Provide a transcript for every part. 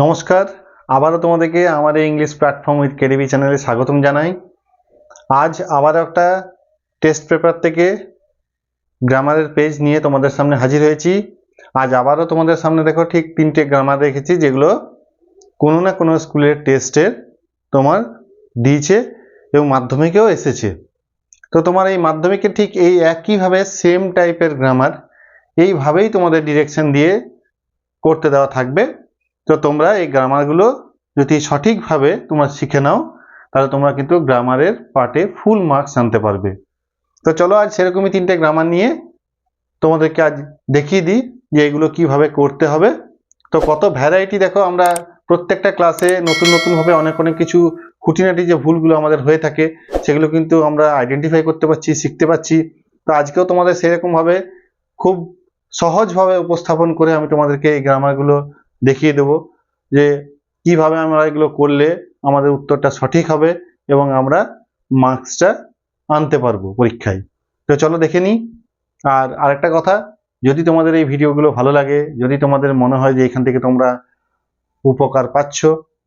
নমস্কার। আবারও তোমাদেরকে আমার এই ইংলিশ প্ল্যাটফর্ম উইথ কেডিবি চ্যানেলে স্বাগতম জানাই। আজ আবার একটা টেস্ট পেপার থেকে গ্রামারের পেজ নিয়ে তোমাদের সামনে হাজির হয়েছি। আজ আবারও তোমাদের সামনে দেখো ঠিক তিনটে গ্রামার রেখেছি যেগুলো কোনো না কোনো স্কুলের টেস্টের তোমার দিয়েছে এবং মাধ্যমিকেও এসেছে। তো তোমার এই মাধ্যমিকে ঠিক এই একইভাবে সেম টাইপের গ্রামার এইভাবেই তোমাদের ডিরেকশন দিয়ে করতে দেওয়া থাকবে। তো তোমরা এই গ্রামারগুলো যদি সঠিকভাবে তোমরা শিখে নাও, তাহলে তোমরা কিন্তু গ্রামারের পার্টে ফুল মার্কস আনতে পারবে। তো চলো আজ সেরকমই তিনটে গ্রামার নিয়ে তোমাদেরকে আজ দেখিয়ে দিই যে এগুলো কীভাবে করতে হবে। তো কত ভ্যারাইটি দেখো, আমরা প্রত্যেকটা ক্লাসে নতুন নতুনভাবে অনেক অনেক কিছু খুঁটিনাটি যে ভুলগুলো আমাদের হয়ে থাকে, সেগুলো কিন্তু আমরা আইডেন্টিফাই করতে পারছি, শিখতে পারছি। তো আজকেও তোমাদের সেরকমভাবে খুব সহজভাবে উপস্থাপন করে আমি তোমাদেরকে এই গ্রামারগুলো দেখিয়ে দেবো যে কীভাবে আমরা এগুলো করলে আমাদের উত্তরটা সঠিক হবে এবং আমরা মার্কসটা আনতে পারব পরীক্ষায়। তো চলো দেখে নিই। আর আরেকটা কথা, যদি তোমাদের এই ভিডিওগুলো ভালো লাগে, যদি তোমাদের মনে হয় যে এখান থেকে তোমরা উপকার পাচ্ছ,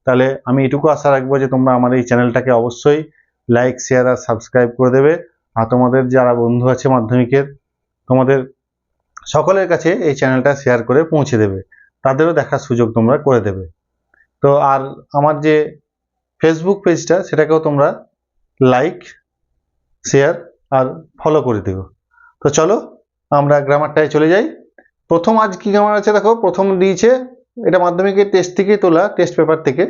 তাহলে আমি এটুকু আশা রাখব যে তোমরা আমার এই চ্যানেলটাকে অবশ্যই লাইক শেয়ার আর সাবস্ক্রাইব করে দেবে। আর তোমাদের যারা বন্ধু আছে মাধ্যমিকের, তোমাদের সকলের কাছে এই চ্যানেলটা শেয়ার করে পৌঁছে দেবে। তাদেরও দেখার সুযোগ তোমরা করে দেবে। তো আর আমার যে ফেসবুক পেজটা সেটাকেও তোমরা লাইক শেয়ার আর ফলো করে দেবো তো চলো, আমরা গ্রামারটায় চলে যাই। প্রথম আজ কি গ্রামার আছে দেখো? প্রথম দিয়েছে, এটা মাধ্যমিকের টেস্ট থেকে তোলা টেস্ট পেপার থেকে।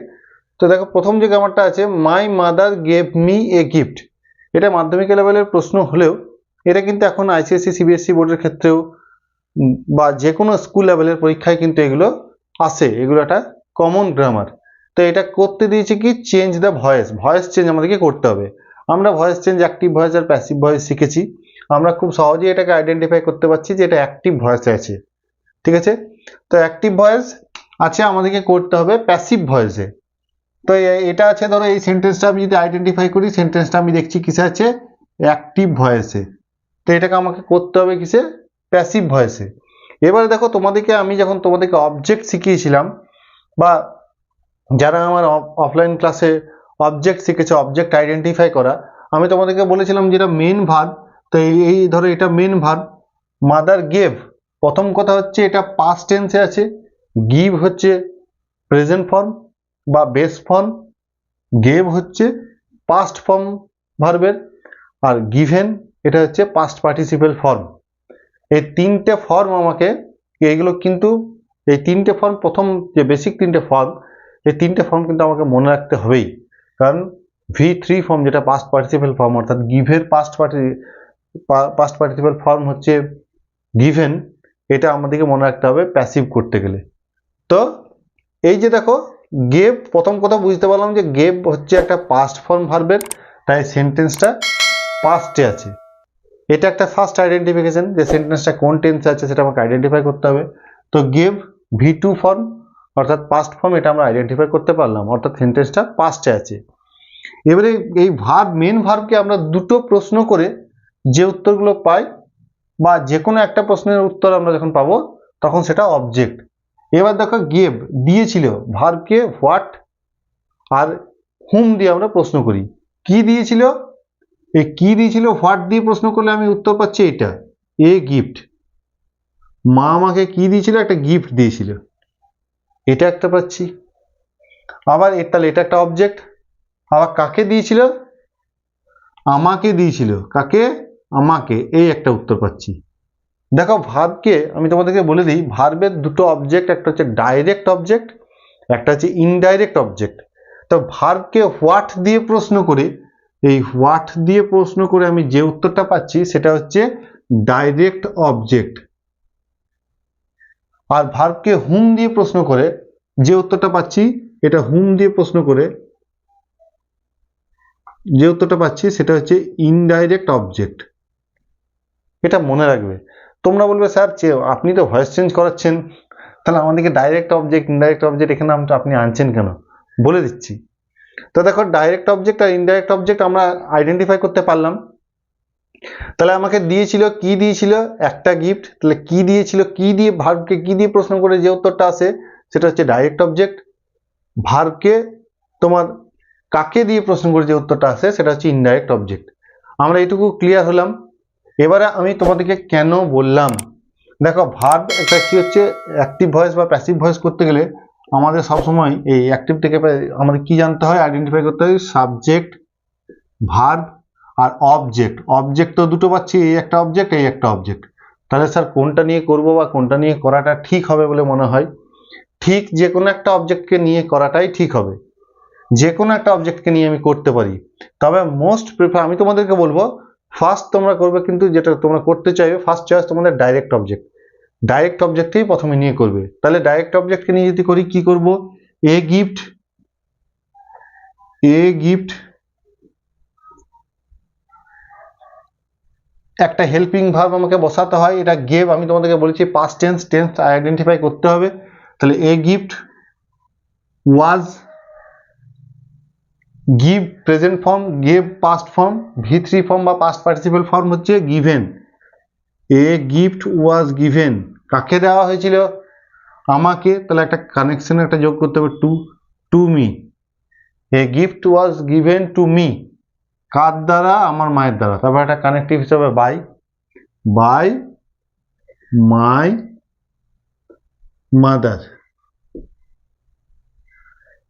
তো দেখো, প্রথম যে গ্রামারটা আছে my mother gave me a gift এটা মাধ্যমিক লেভেলের প্রশ্ন হলেও, এটা কিন্তু এখন আইসিএসসি সিবিএসসি বোর্ডের ক্ষেত্রেও বা যে কোনো স্কুল লেভেলের পরীক্ষায় কিন্তু এগুলো আসে, এগুলো একটা কমন গ্রামার তো এটা করতে দিয়েছে কি? Change the voice voice change আমাদেরকে করতে হবে। আমরা ভয়েস চেঞ্জ অ্যাক্টিভ ভয়েস আর প্যাসিভ ভয়েস শিখেছি। আমরা খুব সহজেই এটাকে আইডেন্টিফাই করতে পারছি যে এটা অ্যাক্টিভ ভয়েসে আছে। ঠিক আছে? তো অ্যাক্টিভ ভয়েস আছে, আমাদেরকে করতে হবে প্যাসিভ ভয়েসে তো এটা আছে, ধরো এই সেন্টেন্সটা আমি যদি আইডেন্টিফাই করি সেন্টেন্সটা আমি দেখছি কিসে আছে? অ্যাক্টিভ ভয়েসে তো এটাকে আমাকে করতে হবে কিসে? প্যাসিভ ভয়েসে। এবারে দেখো তোমাদেরকে আমি যখন তোমাদেরকে অবজেক্ট শিখিয়েছিলাম বা যারা আমার অফলাইন ক্লাসে অবজেক্ট শিখেছে অবজেক্ট আইডেন্টিফাই করা, আমি তোমাদেরকে বলেছিলাম যেটা মেন ভার্ব তো এই ধরো এটা মেন ভার্ব মাদার গেভ প্রথম কথা হচ্ছে এটা পাস্ট টেন্সে আছে গিভ হচ্ছে প্রেজেন্ট ফর্ম বা বেস ফর্ম গেভ হচ্ছে পাস্ট ফর্ম ভার্বের আর গিভেন এটা হচ্ছে পাস্ট পার্টিসিপেল ফর্ম এই তিনটে ফর্ম আমাকে, এইগুলো কিন্তু, এই তিনটে ফর্ম প্রথম যে বেসিক তিনটে ফর্ম এই তিনটে ফর্ম কিন্তু আমাকে মনে রাখতে হবেই। কারণ ভি থ্রি ফর্ম যেটা পাস্ট পার্টিসিপেল ফর্ম অর্থাৎ গিভের past party past participle form হচ্ছে গিভেন এটা আমাদেরকে মনে রাখতে হবে প্যাসিভ করতে গেলে। তো এই যে দেখো গেভ প্রথম কথা বুঝতে পারলাম যে গেভ হচ্ছে একটা পাস্ট ফর্ম ভার্বের তাই সেন্টেন্সটা পাস্টে আছে। এটা একটা ফার্স্ট আইডেন্টিফিকেশন যে সেন্টেন্সটা কোন টেন্সে আছে সেটা আমাকে আইডেন্টিফাই করতে হবে। তো গেভ ভি টু ফর্ম অর্থাৎ পাস্ট ফর্ম এটা আমরা আইডেন্টিফাই করতে পারলাম। অর্থাৎ সেন্টেন্সটা পাস্টে আছে। এবারে এই ভার্ব মেন ভার্বকে আমরা দুটো প্রশ্ন করে যে উত্তরগুলো পাই বা যে কোনো একটা প্রশ্নের উত্তর আমরা যখন পাবো, তখন সেটা অবজেক্ট এবার দেখো গেভ দিয়েছিল। ভার্বকে হোয়াট আর হুম দিয়ে আমরা প্রশ্ন করি। কি দিয়েছিল? এই কি দিয়েছিল? হোয়াট দিয়ে প্রশ্ন করলে আমি উত্তর পাচ্ছি এটা। এ গিফট মা আমাকে কি দিয়েছিল? একটা গিফট দিয়েছিল। এটা একটা পাচ্ছি। আবার এর তাহলে এটা একটা অবজেক্ট আবার কাকে দিয়েছিল? আমাকে দিয়েছিল। কাকে? আমাকে। এই একটা উত্তর পাচ্ছি। দেখো, ভার্বকে আমি তোমাদেরকে বলে দিই, ভার্বের দুটো অবজেক্ট একটা হচ্ছে ডাইরেক্ট অবজেক্ট একটা হচ্ছে ইনডাইরেক্ট অবজেক্ট তো ভার্বকে হোয়াট দিয়ে প্রশ্ন করে এই হোয়াট দিয়ে প্রশ্ন করে আমি যে উত্তরটা পাচ্ছি সেটা হচ্ছে ডাইরেক্ট অবজেক্ট আর ভার্বকে হুম দিয়ে প্রশ্ন করে যে উত্তরটা পাচ্ছি, এটা হুম দিয়ে প্রশ্ন করে যে উত্তরটা পাচ্ছি সেটা হচ্ছে ইনডাইরেক্ট অবজেক্ট এটা মনে রাখবে। তোমরা বলবে, স্যার আপনি তো ভয়েস চেঞ্জ করাচ্ছেন, তাহলে আমাদেরকে ডাইরেক্ট অবজেক্ট ইনডাইরেক্ট অবজেক্ট এখানে আপনি আনছেন কেন? বলে দিচ্ছি। তো দেখো ডাইরেক্ট অবজেক্ট আর ইনডাইরেক্ট অবজেক্ট আমরা আইডেন্টিফাই করতে পারলাম। তাহলে আমাকে দিয়েছিল, কি দিয়েছিল? একটা গিফট তাহলে কি দিয়েছিল, কি দিয়ে ভার্বকে কি দিয়ে প্রশ্ন করে যে উত্তরটা আসে, সেটা হচ্ছে ডাইরেক্ট অবজেক্ট ভার্বকে তোমার কাকে দিয়ে প্রশ্ন করে যে উত্তরটা আসে, সেটা হচ্ছে ইনডাইরেক্ট অবজেক্ট আমরা এইটুকু ক্লিয়ার হলাম। এবারে আমি তোমাদেরকে কেন বললাম? দেখো ভার্ব একটা কি হচ্ছে অ্যাক্টিভ ভয়েস বা প্যাসিভ ভয়েস করতে গেলে আমাদের সবসময় এই অ্যাক্টিভ থেকে আমাদের কি জানতে হয়? আইডেন্টিফাই করতে হয় সাবজেক্ট ভার্ব আর অবজেক্ট অবজেক্ট তো দুটো পাচ্ছি, এই একটা অবজেক্ট এই একটা অবজেক্ট তাহলে স্যার কোনটা নিয়ে করব বা কোনটা নিয়ে করাটা ঠিক হবে বলে মনে হয়? ঠিক যে কোনো একটা অবজেক্টকে নিয়ে করাটাই ঠিক হবে। যে কোনো একটা অবজেক্টকে নিয়ে আমি করতে পারি। তবে মোস্ট প্রিফার আমি তোমাদেরকে বলব ফার্স্ট তোমরা করবে কিন্তু যেটা তোমরা করতে চাইবে ফার্স্ট চয়েস তোমাদের ডাইরেক্ট অবজেক্ট ডাইরেক্ট অবজেক্টেই প্রথমে নিয়ে করবে। তাহলে ডাইরেক্ট অবজেক্টকে নিয়ে যদি করি, কি করব? এ গিফট এ গিফট একটা হেল্পিং ভার্ব আমাকে বসাতে হয়। এটা গেভ আমি তোমাদেরকে বলেছি পাস্ট টেন্স টেন্স আইডেন্টিফাই করতে হবে। তাহলে a gift was give present form gave past form V three form বা পাস্ট পার্টিসিপাল ফর্ম হচ্ছে given a gift was given কাকে দেওয়া হয়েছিল? আমাকে, তাহলে একটা কানেকশন একটা যোগ করতে হবে to to me a gift was given to me কার দ্বারা? আমার মায়ের দ্বারা। তারপর একটা কানেকটিভ হিসাবে by by my mother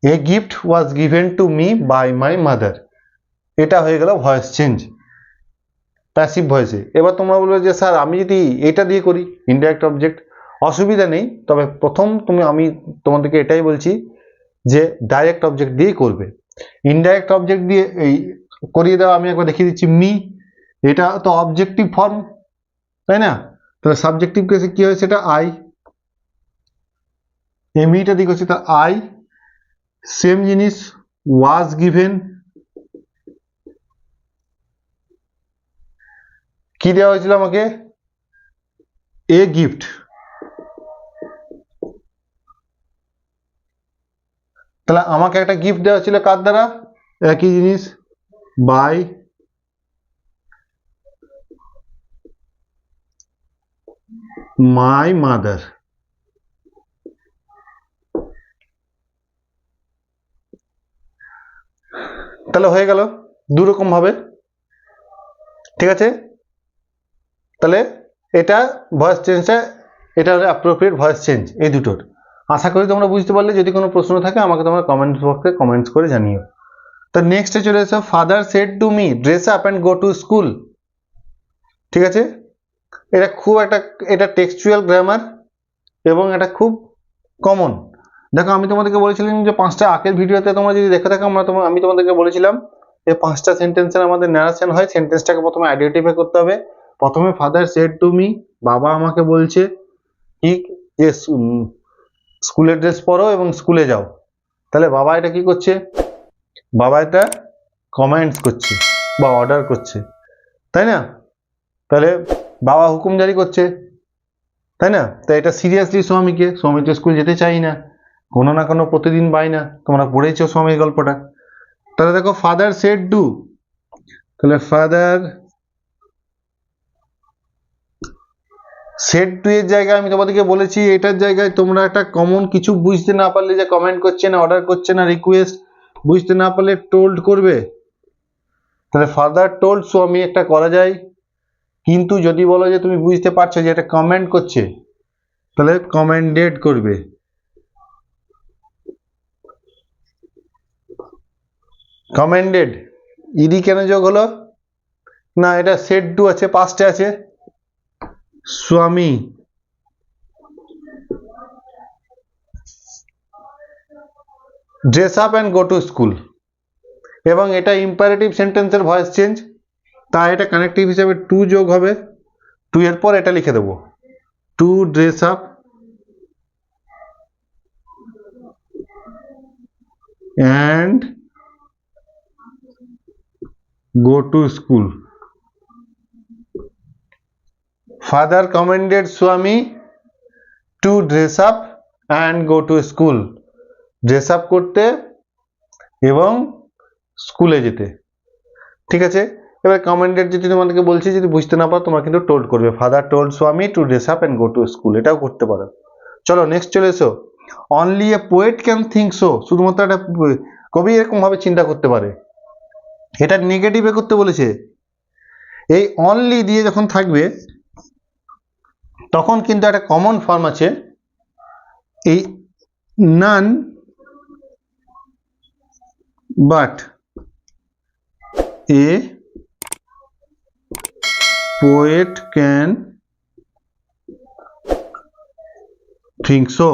a gift was given to me by my mother এটা হয়ে গেল ভয়েস চেঞ্জ প্যাসিভ ভয়েসে। এবার তোমরা বলবে যে, স্যার, আমি যদি এটা দিয়ে করি ইনডাইরেক্ট অবজেক্ট অসুবিধা নেই। তবে প্রথম তুমি, আমি তোমাদেরকে এটাই বলছি যে ডাইরেক্ট অবজেক্ট দিয়েই করবে। ইনডাইরেক্ট অবজেক্ট দিয়ে এই করিয়ে দেওয়া আমি একবার দেখিয়ে দিচ্ছি মি এটা তো অবজেক্টিভ ফর্ম তাই না? তাহলে সাবজেক্টিভ কেসে কি হয় সেটা? আই এমিটা দিকে হচ্ছে তার আই সেম জিনিস ওয়াজ গিভেন কি দেওয়া হয়েছিল আমাকে? এ গিফট তাহলে আমাকে একটা গিফট দেওয়া ছিল কার দ্বারা? একই জিনিস বাই মাই মাদার তাহলে হয়ে গেল দু রকম ভাবে। ঠিক আছে? তাহলে এটা ভয়েস চেঞ্জটা এটা হলো অ্যাপ্রোপ্রিয়েট ভয়েস চেঞ্জ এই দুটোর। আশা করি তোমরা বুঝতে পারলে, যদি কোনো প্রশ্ন থাকে, আমাকে তোমরা কমেন্ট বক্সে কমেন্টস করে জানিও। তো নেক্সটে চলে এসো father said to me dress up and go to school ঠিক আছে? এটা খুব একটা, এটা টেক্সচুয়াল গ্রামার এবং এটা খুব কমন দেখো, আমি তোমাদেরকে বলেছিলাম যে পাঁচটা আগের ভিডিওতে তোমরা যদি দেখে থাকো, আমরা তোমার আমি তোমাদেরকে বলেছিলাম যে পাঁচটা সেন্টেন্সের আমাদের ন্যারেশন হয় সেন্টেন্সটাকে প্রথমে আইডেন্টিফাই করতে হবে। প্রথমে ফাদার সেড টু মি বাবা আমাকে বলছে কি, যে স্কুলের ড্রেস পরো এবং স্কুলে যাও। তাহলে বাবা এটা কি করছে? বাবা এটা কমেন্টস করছে বা অর্ডার করছে। তাই না? তাহলে বাবা হুকুম জারি করছে। তাই না? তাই এটা সিরিয়াসলি স্বামীকে? স্বামী তো স্কুল যেতে চাই না। কোনো না কোনো প্রতিদিন পাই না। তোমরা পড়েছো স্বামীর গল্পটা। তাহলে দেখো ফাদার সেড ডু তাহলে ফাদার সেট এর জায়গায় আমি তোমাদেরকে বলেছি, এটার জায়গায় তোমরা একটা কমন কিছু বুঝতে না পারলে যে কমেন্ট করছে না অর্ডার করছে না রিকোয়েস্ট বুঝতে না পারলে টোল্ড করবে। তাহলে ফাদার টোল্ড সো আমি একটা করা যায়। কিন্তু যদি বলো যে তুমি বুঝতে পারছ যে এটা কমেন্ট করছে, তাহলে কমেন্ডেড করবে। কমেন্ডেড ইডি কেন যোগ হলো? না, এটা সেট টু আছে পাঁচটা আছে। স্বামী। Dress up and go to school এবং এটা ইম্পারেটিভ সেন্টেন্সের ভয়েস চেঞ্জ তাই এটা কানেক্টিভ হিসাবে টু যোগ হবে। টু এর পর এটা লিখে দেবো। To dress up and go to school. Father commended Swami to dress up and go to school. Dress up করতে এবং স্কুলে যেতে। ঠিক আছে? এবার কমেন্ডেড যদি তোমাদেরকে বলছি, যদি বুঝতে না পারো, তোমরা কিন্তু টোল্ড করবে। ফাদার টোল্ড স্বামী to dress up and go to school এটাও করতে পারো। চলো নেক্সট চলে এসো। Only a poet can think so শুধুমাত্র একটা কবি এরকমভাবে চিন্তা করতে পারে। এটা নেগেটিভে করতে বলেছে। এই অনলি দিয়ে যখন থাকবে তখন কিন্তু একটা কমন ফর্ম আছে, এই none but a poet can think so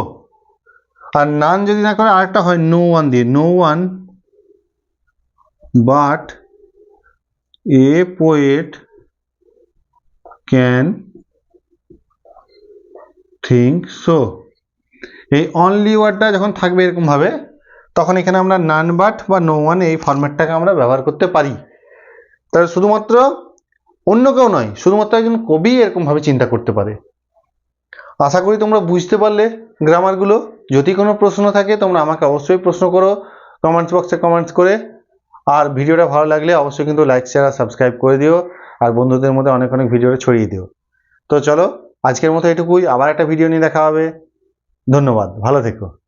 R none যদি না করে, আরেকটা হয় নো ওয়ান দিয়ে no one but a poet can think so এই অনলি ওয়ার্ডটা যখন থাকবে এরকমভাবে, তখন এখানে আমরা নান বাট বা নো ওয়ান এই ফরম্যাটটাকে আমরা ব্যবহার করতে পারি। তাহলে শুধুমাত্র অন্য কেউ নয়, শুধুমাত্র একজন কবি এরকমভাবে চিন্তা করতে পারে। আশা করি তোমরা বুঝতে পারলে গ্রামারগুলো যদি কোনো প্রশ্ন থাকে, তোমরা আমাকে অবশ্যই প্রশ্ন করো কমেন্টস বক্সে কমেন্টস করে। আর ভিডিওটা ভালো লাগলে অবশ্যই কিন্তু লাইক শেয়ার আর সাবস্ক্রাইব করে দিও। আর বন্ধুদের মধ্যে অনেক অনেক ভিডিওটা ছড়িয়ে দিও। তো চলো আজকের মতো এটুকুই। আবার একটা ভিডিও নিয়ে দেখা হবে। ধন্যবাদ। ভালো থেকো।